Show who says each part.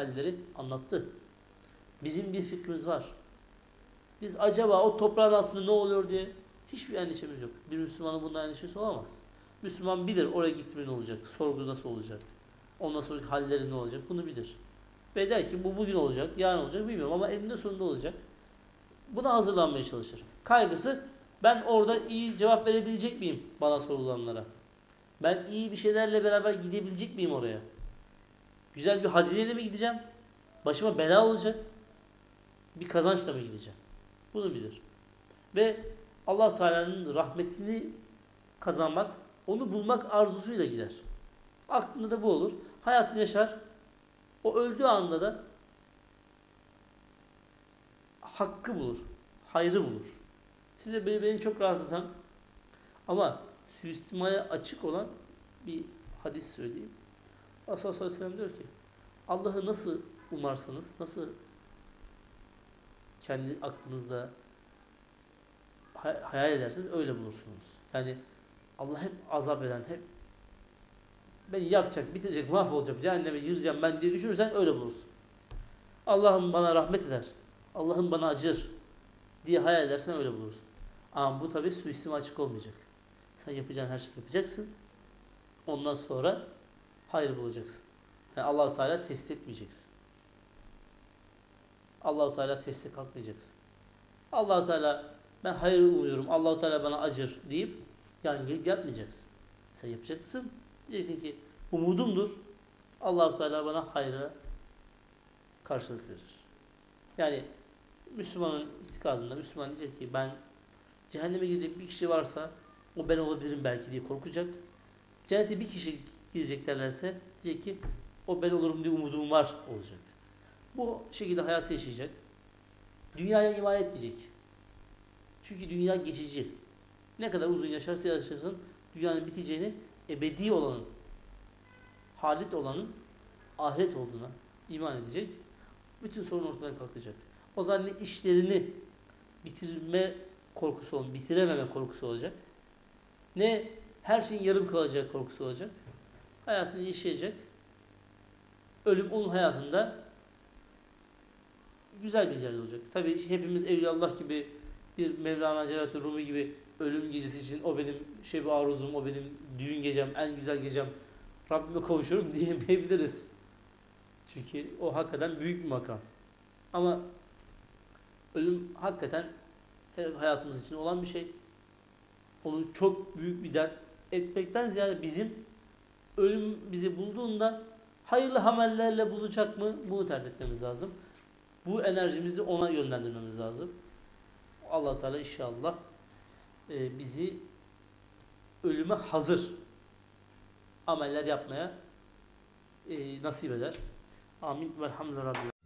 Speaker 1: halleri anlattı. Bizim bir fikrimiz var. Biz acaba o toprağın altında ne oluyor diye hiçbir endişemiz yok. Bir Müslümanın bundan endişesi olamaz. Müslüman bilir oraya gittiğinde ne olacak, sorgu nasıl olacak, ondan sonraki halleri ne olacak bunu bilir. Ve der ki bu bugün olacak, yarın olacak bilmiyorum ama eninde sonunda olacak. Buna hazırlanmaya çalışır. Kaygısı ben orada iyi cevap verebilecek miyim bana sorulanlara? Ben iyi bir şeylerle beraber gidebilecek miyim oraya? Güzel bir hazineyle mi gideceğim? Başıma bela olacak. Bir kazançla mı gideceğim? Bunu bilir. Ve allah Teala'nın rahmetini kazanmak, onu bulmak arzusuyla gider. Aklında da bu olur. Hayatını yaşar. O öldüğü anda da hakkı bulur. Hayrı bulur. Size beni, beni çok rahatlatan ama suistimaya açık olan bir hadis söyleyeyim. Resulullah sallallahu aleyhi ve sellem diyor ki Allah'ı nasıl umarsanız, nasıl kendi aklınızda hay- hayal ederseniz öyle bulursunuz. Yani Allah hep azap eden, hep beni yakacak, bitirecek, mahvolacak, cehenneme gireceğim ben diye düşünürsen öyle bulursun. Allah'ım bana rahmet eder, Allah'ım bana acır diye hayal edersen öyle bulursun. Ama bu tabi suistime açık olmayacak. Sen yapacağın her şeyi yapacaksın. Ondan sonra hayır bulacaksın. Yani Allahu Teala test etmeyeceksin. Allahu Teala teste kalkmayacaksın. Allahu Teala ben hayır umuyorum. Allahu Teala bana acır deyip yan gelip yapmayacaksın. Sen yapacaksın. Diyeceksin ki umudumdur. Allahu Teala bana hayra karşılık verir. Yani Müslümanın itikadında Müslüman diyecek ki ben cehenneme girecek bir kişi varsa o ben olabilirim belki diye korkacak. Cennete bir kişi girecek derlerse diyecek ki o ben olurum diye umudum var olacak. Bu şekilde hayatı yaşayacak. Dünyaya iman etmeyecek. Çünkü dünya geçici. Ne kadar uzun yaşarsa yaşasın dünyanın biteceğini ebedi olanın, halit olanın ahiret olduğuna iman edecek. Bütün sorun ortadan kalkacak. O zaman işlerini bitirme korkusu olacak, bitirememe korkusu olacak. Ne her şeyin yarım kalacak korkusu olacak. Hayatını yaşayacak. Ölüm onun hayatında güzel bir yerde olacak. Tabi hepimiz Evliyaullah gibi bir Mevlana Celaleddin Rumi gibi ölüm gecesi için o benim şey bir aruzum, o benim düğün gecem, en güzel gecem Rabbime kavuşurum diyemeyebiliriz. Çünkü o hakikaten büyük bir makam. Ama ölüm hakikaten hayatımız için olan bir şey. Onu çok büyük bir dert etmekten ziyade bizim ölüm bizi bulduğunda hayırlı amellerle bulacak mı? Bunu tercih etmemiz lazım. Bu enerjimizi ona yönlendirmemiz lazım. allah Teala inşallah e, bizi ölüme hazır ameller yapmaya e, nasip eder. Amin. Velhamdülillah.